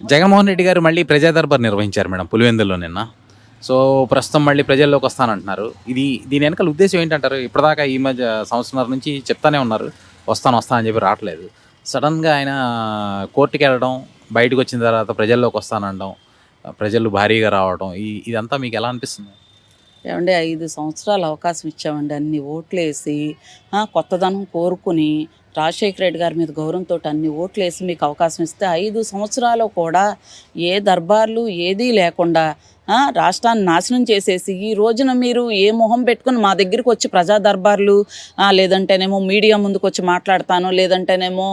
జగన్మోహన్ రెడ్డి గారు మళ్ళీ ప్రజాదర్బార్ నిర్వహించారు మేడం పులివెందుల్లో నిన్న. సో ప్రస్తుతం మళ్ళీ ప్రజల్లోకి వస్తానంటున్నారు. ఇది దీని వెనకాల ఉద్దేశం ఏంటంటారు? ఇప్పటిదాకా ఈ మధ్య సంవత్సరం నుంచి చెప్తానే ఉన్నారు. వస్తాను వస్తాను అని చెప్పి రావట్లేదు. సడన్గా ఆయన కోర్టుకి వెళ్ళడం బయటకు వచ్చిన తర్వాత ప్రజల్లోకి వస్తానడం ప్రజలు భారీగా రావడం ఈ ఇదంతా మీకు ఎలా అనిపిస్తుంది? ఏమంటే ఐదు సంవత్సరాలు అవకాశం ఇచ్చామండి. అన్ని ఓట్లు వేసి కొత్తదనం కోరుకుని రాజశేఖర రెడ్డి గారి మీద గౌరవంతో అన్ని ఓట్లు వేసి మీకు అవకాశం ఇస్తే ఐదు సంవత్సరాలు కూడా ఏ దర్బార్లు ఏదీ లేకుండా రాష్ట్రాన్ని నాశనం చేసేసి ఈ రోజున మీరు ఏ మొహం పెట్టుకుని మా దగ్గరికి వచ్చి ప్రజా దర్బార్లు లేదంటేనేమో మీడియా ముందుకు వచ్చి మాట్లాడతాను లేదంటేనేమో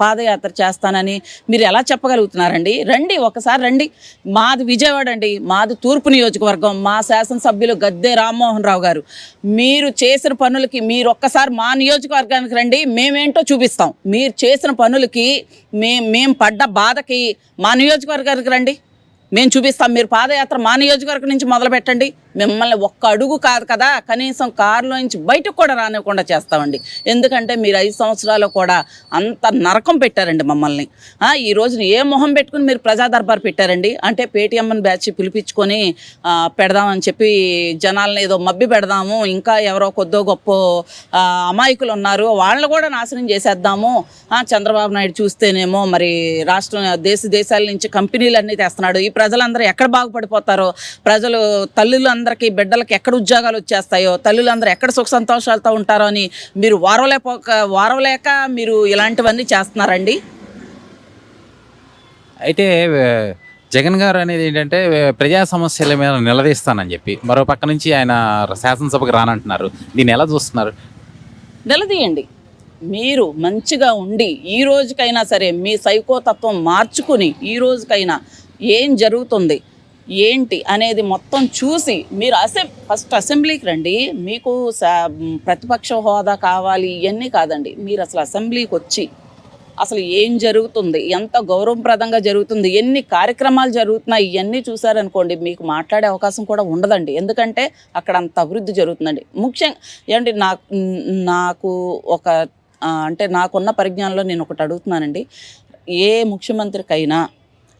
పాదయాత్ర చేస్తానని మీరు ఎలా చెప్పగలుగుతున్నారండి? రండి ఒకసారి రండి. మాది విజయవాడ అండి. మాది తూర్పు నియోజకవర్గం. మా శాసనసభ్యులు గద్దె రామ్మోహన్ రావు గారు. మీరు చేసిన పనులకి మీరు ఒక్కసారి మా నియోజకవర్గానికి రండి. మేమేంటో చూపిస్తాం. మీరు చేసిన పనులకి మే మేము పడ్డ బాధకి మా నియోజకవర్గానికి రండి. మేము చూపిస్తాం. మీరు పాదయాత్ర మా నియోజకవర్గం నుంచి మొదలు పెట్టండి మిమ్మల్ని ఒక్క అడుగు కాదు కదా కనీసం కారులో నుంచి బయటకు కూడా రానివ్వకుండా చేస్తామండి. ఎందుకంటే మీరు ఐదు సంవత్సరాలు కూడా అంత నరకం పెట్టారండి మమ్మల్ని. ఈ రోజున ఏ మొహం పెట్టుకుని మీరు ప్రజా దర్బార్ పెట్టారండి? అంటే పేటీఎంని బ్యాచ్ పిలిపించుకొని పెడదామని చెప్పి జనాలను ఏదో మబ్బి పెడదాము ఇంకా ఎవరో కొద్దో గొప్ప అమాయకులు ఉన్నారు వాళ్ళని కూడా నాశనం చేసేద్దాము. చంద్రబాబు నాయుడు చూస్తేనేమో మరి రాష్ట్రం దేశ దేశాల నుంచి కంపెనీలు అన్నీ తెస్తున్నాడు. ఈ ప్రజలందరూ ఎక్కడ బాగుపడిపోతారో ప్రజలు తల్లులందరికీ బిడ్డలకి ఎక్కడ ఉద్యోగాలు వచ్చేస్తాయో తల్లులందరూ ఎక్కడ సుఖ సంతోషాలతో ఉంటారో అని మీరు వారవలేక వారవలేక మీరు ఇలాంటివన్నీ చేస్తున్నారండి? అయితే జగన్ గారు అనేది ఏంటంటే ప్రజా సమస్యల మీద నిలదీస్తానని చెప్పి మరో పక్క నుంచి ఆయన శాసనసభకు రానంటున్నారు. దీన్ని ఎలా చూస్తున్నారు? నిలదీయండి. మీరు మంచిగా ఉండి ఈ రోజుకైనా సరే మీ సైకోతత్వం మార్చుకుని ఈ రోజుకైనా ఏం జరుగుతుంది? ఏంటి అనేది మొత్తం చూసి మీరు అసెం ఫస్ట్ అసెంబ్లీకి రండి. మీకు సా- ప్రతిపక్ష హోదా కావాలి ఇవన్నీ కాదండి. మీరు అసలు అసెంబ్లీకి వచ్చి అసలు ఏం జరుగుతుంది ఎంత గౌరవప్రదంగా జరుగుతుంది ఎన్ని కార్యక్రమాలు జరుగుతున్నాయి ఇవన్నీ చూసారనుకోండి మీకు మాట్లాడే అవకాశం కూడా ఉండదండి. ఎందుకంటే అక్కడ అంత అభివృద్ధి జరుగుతుందండి. ముఖ్యంగా ఏమంటే నాకు నాకు ఒక అంటే నాకున్న పరిజ్ఞానంలో నేను ఒకటి అడుగుతున్నానండి. ఏ ముఖ్యమంత్రికైనా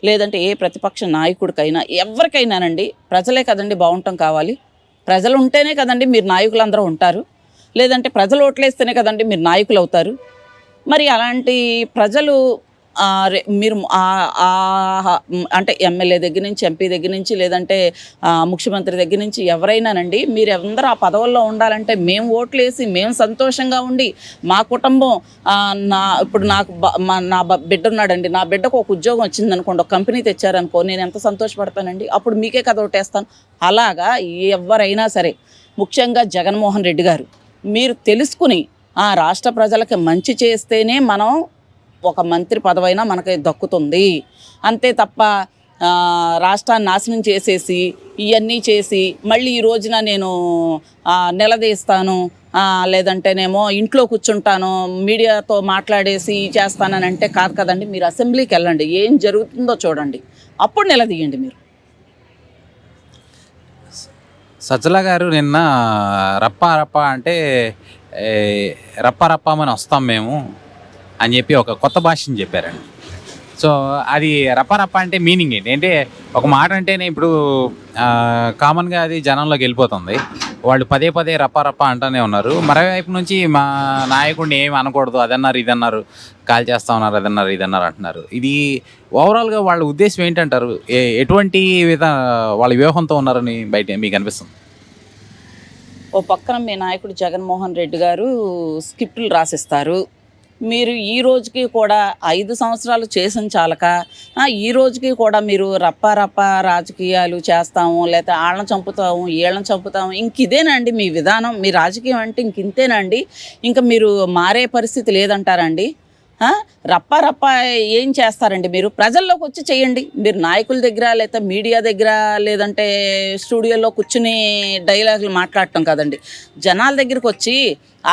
లేదంటే ఏ ప్రతిపక్ష నాయకుడికైనా ఎవరికైనానండి ప్రజలే కదండి బాగుంటాం కావాలి. ప్రజలు ఉంటేనే కదండి మీరు నాయకులందరూ ఉంటారు. లేదంటే ప్రజలు ఓట్లేస్తేనే కదండి మీరు నాయకులు అవుతారు మరి అలాంటి ప్రజలు మీరు ఆ- అంటే ఎమ్మెల్యే దగ్గర నుంచి ఎంపీ దగ్గర నుంచి లేదంటే ముఖ్యమంత్రి దగ్గర నుంచి ఎవరైనానండి మీరు అందరూ ఆ పదవుల్లో ఉండాలంటే మేము ఓట్లు వేసి మేము సంతోషంగా ఉండి మా కుటుంబం నా ఇప్పుడు నాకు బ- మా నా బ- బిడ్డ ఉన్నాడండి నా బిడ్డకు ఒక ఉద్యోగం వచ్చింది అనుకోండి ఒక కంపెనీ తెచ్చారనుకో నేను ఎంత సంతోషపడతానండి? అప్పుడు మీకే కదా ఒకటేస్తాను. అలాగా ఎవరైనా సరే ముఖ్యంగా జగన్మోహన్ రెడ్డి గారు మీరు తెలుసుకుని ఆ రాష్ట్ర ప్రజలకి మంచి చేస్తేనే మనం ఒక మంత్రి పదవైనా మనకి దక్కుతుంది. అంతే తప్ప రాష్ట్రాన్ని నాశనం చేసేసి ఇవన్నీ చేసి మళ్ళీ ఈ రోజున నేను నిలదీస్తాను లేదంటేనేమో ఇంట్లో కూర్చుంటాను మీడియాతో మాట్లాడేసి చేస్తానని అంటే కాదు కదండి. మీరు అసెంబ్లీకి వెళ్ళండి. ఏం జరుగుతుందో చూడండి. అప్పుడు నిలదీయండి మీరు. సజ్జల గారు నిన్న రప్ప రప్ప అంటే ఏ, రప్ప రప్పమని వస్తాం మేము. అని చెప్పి ఒక కొత్త భాషని చెప్పారండి. సో అది రప్ప అంటే మీనింగ్ ఏంటి? అంటే ఒక మాట అంటేనే ఇప్పుడు కామన్గా అది జనంలోకి వెళ్ళిపోతుంది. వాళ్ళు పదే పదే రప్ప అంటూనే ఉన్నారు. మరోవైపు నుంచి మా నాయకుడిని ఏమి అనకూడదు అదన్నారు ఇదన్నారు కాల్ చేస్తా ఉన్నారు అదన్నారు ఇదన్నారు అంటున్నారు. ఇది ఓవరాల్గా వాళ్ళ ఉద్దేశం ఏంటంటారు? ఏ- ఎటువంటి విధ వాళ్ళ వ్యూహంతో ఉన్నారని బయట మీకు అనిపిస్తుంది? ఓ పక్కన మీ నాయకుడు జగన్మోహన్ రెడ్డి గారు స్క్రిప్టులు రాసిస్తారు. మీరు ఈ రోజుకి కూడా ఐదు సంవత్సరాలు చేసిన చాలక ఈ రోజుకి కూడా మీరు రప్ప రప్ప రాజకీయాలు చేస్తాము లేకపోతే వాళ్ళని చంపుతాము వీళ్ళని చంపుతాము ఇంక ఇదేనండి మీ విధానం మీ రాజకీయం అంటే ఇంక ఇంతేనండి. ఇంకా మీరు మారే పరిస్థితి లేదంటారండి రప్ప రప్ప ఏం చేస్తారండి మీరు? ప్రజల్లోకి వచ్చి చేయండి. మీరు నాయకుల దగ్గర లేదా మీడియా దగ్గర లేదంటే స్టూడియోలో కూర్చుని డైలాగులు మాట్లాడటం కదండి. జనాల దగ్గరికి వచ్చి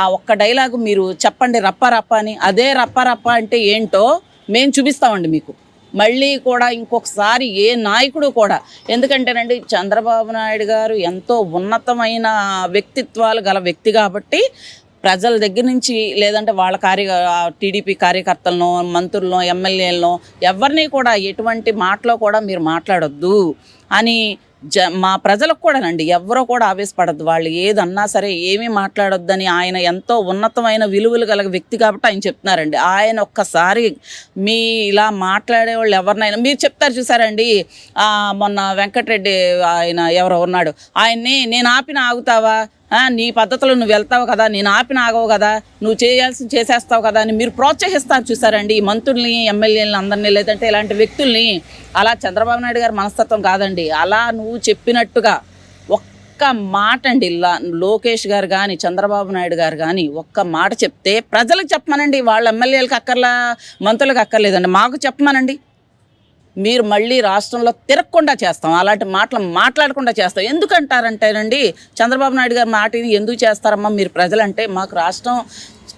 ఆ ఒక్క డైలాగు మీరు చెప్పండి రప్ప రప్ప అని. అదే రప్ప రప్ప అంటే ఏంటో మేము చూపిస్తామండి మీకు. మళ్ళీ కూడా ఇంకొకసారి ఏ నాయకుడు కూడా ఎందుకంటేనండి చంద్రబాబు నాయుడు గారు ఎంతో ఉన్నతమైన వ్యక్తిత్వాలు గల వ్యక్తి కాబట్టి ప్రజల దగ్గర నుంచి లేదంటే వాళ్ళ కార్య టీడీపీ కార్యకర్తలను మంత్రులను ఎమ్మెల్యేలను ఎవరిని కూడా ఎటువంటి మాటలో కూడా మీరు మాట్లాడొద్దు అని జ మా ప్రజలకు కూడానండి ఎవరో కూడా ఆవేశపడద్దు. వాళ్ళు ఏదన్నా సరే ఏమీ మాట్లాడొద్దని ఆయన ఎంతో ఉన్నతమైన విలువలు గల వ్యక్తి కాబట్టి ఆయన చెప్తున్నారండి. ఆయన ఒక్కసారి మీ ఇలా మాట్లాడే వాళ్ళు ఎవరినైనా మీరు చెప్తారు చూసారండి మొన్న వెంకటరెడ్డి ఆయన ఎవరో ఉన్నాడు. ఆయన్ని నేను ఆపిన ఆగుతావా? నీ పద్ధతిలో నువ్వు వెళ్తావు కదా నేను ఆపిన ఆగవు కదా నువ్వు చేయాల్సి చేసేస్తావు కదా అని మీరు ప్రోత్సహిస్తారు చూసారండి. ఈ మంత్రుల్ని ఎమ్మెల్యేలని అందరినీ లేదంటే ఇలాంటి వ్యక్తుల్ని అలా చంద్రబాబు నాయుడు గారి మనస్తత్వం కాదండి. అలా నువ్వు చెప్పినట్టుగా ఒక్క మాట అండి ఇలా లోకేష్ గారు కానీ చంద్రబాబు నాయుడు గారు కానీ ఒక్క మాట చెప్తే ప్రజలకు చెప్పమనండి. వాళ్ళ ఎమ్మెల్యేలకు అక్కర్లా మంత్రులకు అక్కర్లేదండి. మాకు చెప్పమనండి. మీరు మళ్ళీ రాష్ట్రంలో తిరగకుండా చేస్తాం. అలాంటి మాటలు మాట్లాడకుండా చేస్తాం. ఎందుకంటారంటేనండి చంద్రబాబు నాయుడు గారు మాటని ఎందుకు చేస్తారమ్మా? మీరు ప్రజలంటే మాకు రాష్ట్రం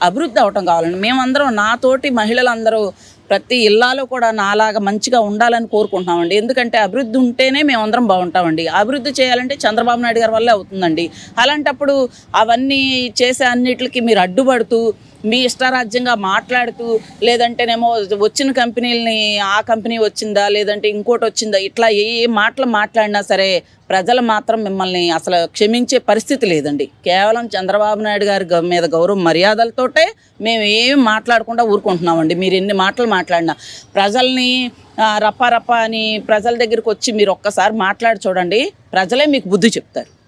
అభివృద్ధి అవటం కావాలండి మేమందరం నాతోటి మహిళలందరూ ప్రతి ఇల్లాలో కూడా నాలాగా మంచిగా ఉండాలని కోరుకుంటున్నామండి. ఎందుకంటే అభివృద్ధి ఉంటేనే మేమందరం బాగుంటామండి. అభివృద్ధి చేయాలంటే చంద్రబాబు నాయుడు గారి వల్లే అవుతుందండి. అలాంటప్పుడు అవన్నీ చేసే అన్నిటికి మీరు అడ్డుపడుతూ మీ ఇష్టారాజ్యంగా మాట్లాడుతూ లేదంటేనేమో వచ్చిన కంపెనీలని ఆ కంపెనీ వచ్చిందా లేదంటే ఇంకోటి వచ్చిందా ఇట్లా ఏ ఏ మాటలు మాట్లాడినా సరే ప్రజలు మాత్రం మిమ్మల్ని అసలు క్షమించే పరిస్థితి లేదండి. కేవలం చంద్రబాబు నాయుడు గారి గ- మీద గౌరవ మర్యాదలతోటే మేము ఏమి మాట్లాడకుండా ఊరుకుంటున్నామండి. మీరు ఎన్ని మాటలు మాట్లాడినా. ప్రజల్ని ఆ, రప్ప రప్ప అని ప్రజల దగ్గరికి వచ్చి మీరు ఒక్కసారి మాట్లాడి చూడండి. ప్రజలే మీకు బుద్ధి చెప్తారు.